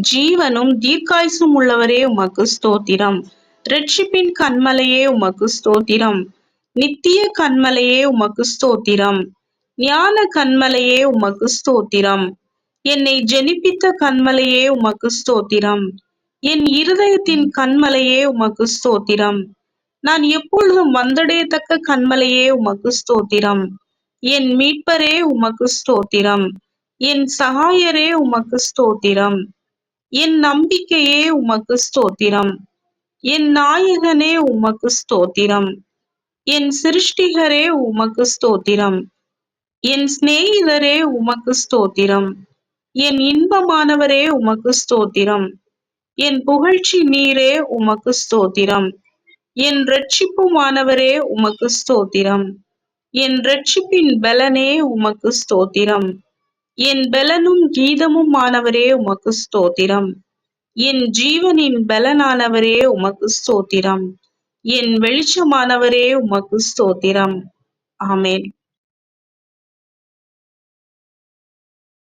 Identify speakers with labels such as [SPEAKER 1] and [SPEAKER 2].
[SPEAKER 1] ஜீவனும் தீர்க்காயுசும் உள்ளவரே உமக்கு ஸ்தோத்திரம். ரட்சிப்பின் கண்மலையே உமக்கு ஸ்தோத்திரம். நித்திய கண்மலையே உமக்கு ஸ்தோத்திரம். ஞான கண்மலையே உமக்கு ஸ்தோத்திரம். என்னை ஜெனிப்பித்த கண்மலையே உமக்கு ஸ்தோத்திரம். என் இருதயத்தின் கண்மலையே உமக்கு ஸ்தோத்திரம். நான் எப்பொழுதும் வந்தடையத்தக்க கண்மலையே உமக்கு ஸ்தோத்திரம். என் மீட்பரே உமக்கு ஸ்தோத்திரம். என் சகாயரே உமக்கு ஸ்தோத்திரம். என் நம்பிக்கையே உமக்கு ஸ்தோத்திரம். என் நாயகனே உமக்கு ஸ்தோத்திரம். என் சிருஷ்டிகரே உமக்கு ஸ்தோத்திரம். என் சிநேகிதரே உமக்கு ஸ்தோத்திரம். என் இன்பமானவரே உமக்கு ஸ்தோத்திரம். என் புகழ்ச்சி நீரே உமக்கு ஸ்தோத்திரம். என் ரட்சிப்புமானவரே உமக்கு ஸ்தோத்திரம். என் ரட்சிப்பின் பலனே உமக்கு ஸ்தோத்திரம். என் பலனும் கீதமும் ஆனவரே உமக்கு ஸ்தோத்திரம். என் ஜீவனின் பலனானவரே உமக்கு ஸ்தோத்திரம். என் வெளிச்சமானவரே உமக்கு ஸ்தோத்திரம். ஆமேன்.